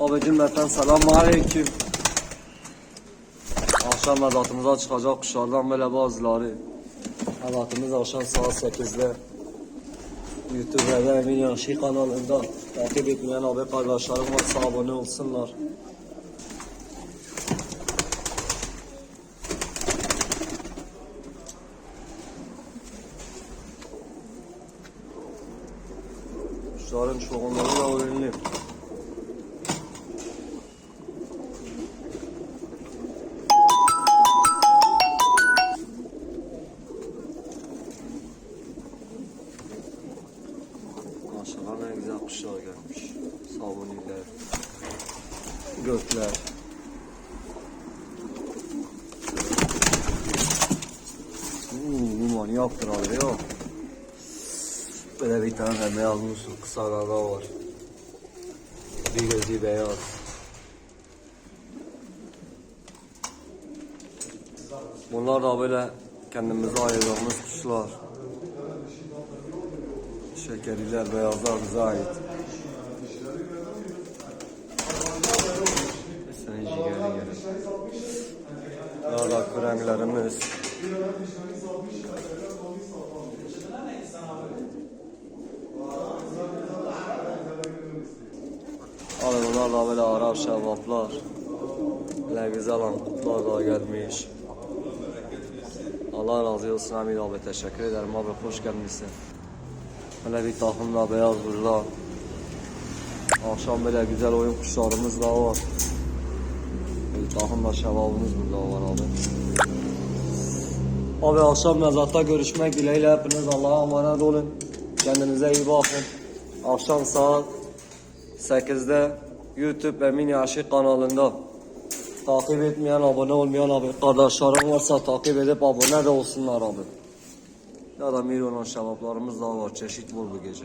Abi cümleten selamun aleyküm. Akşam mezatımıza çıkacak kuşlardan böyle bazıları. Mezatımız akşam saat 8'de. YouTube'da Emin Yaşı kanalında takip etmeyen abi kardeşlerim varsa abone olsunlar. Kuşların çoğunluğu da oyunlu. Maşallah ne güzel kuşlar gelmiş. Sabuniler, gökler. Uuu, bu manyaktır abi ya. Böyle bir tane de beyaz musul kısa gaga var. Bir gözü beyaz. Bunlar da böyle kendimize ayırdığımız kuşlar. Şekeriler, beyazlar bize ait. Senin ciğerli gelin. Krenglerimiz. Abi bunlar da böyle Arap şevaplar. Ne güzel ankutlar da gelmiş. Allah razı olsun Amin abi teşekkür ederim abi hoş gelmişsin. Böyle bir takım da beyaz burada. Akşam böyle güzel oyun kuşlarımız da var. Bir takım da şevabımız burada var abi. Abi akşam mezata görüşmek dileğiyle hepiniz Allah'a emanet olun. Kendinize iyi bakın. Akşam saat 8'de YouTube Emin Yaşı kanalında. Takip etmeyen, abone olmayan abi kardeşlerim varsa takip edip abone de olsunlar abi. Ya da milyonun şevaplarımız daha var. Çeşit bol bu gece.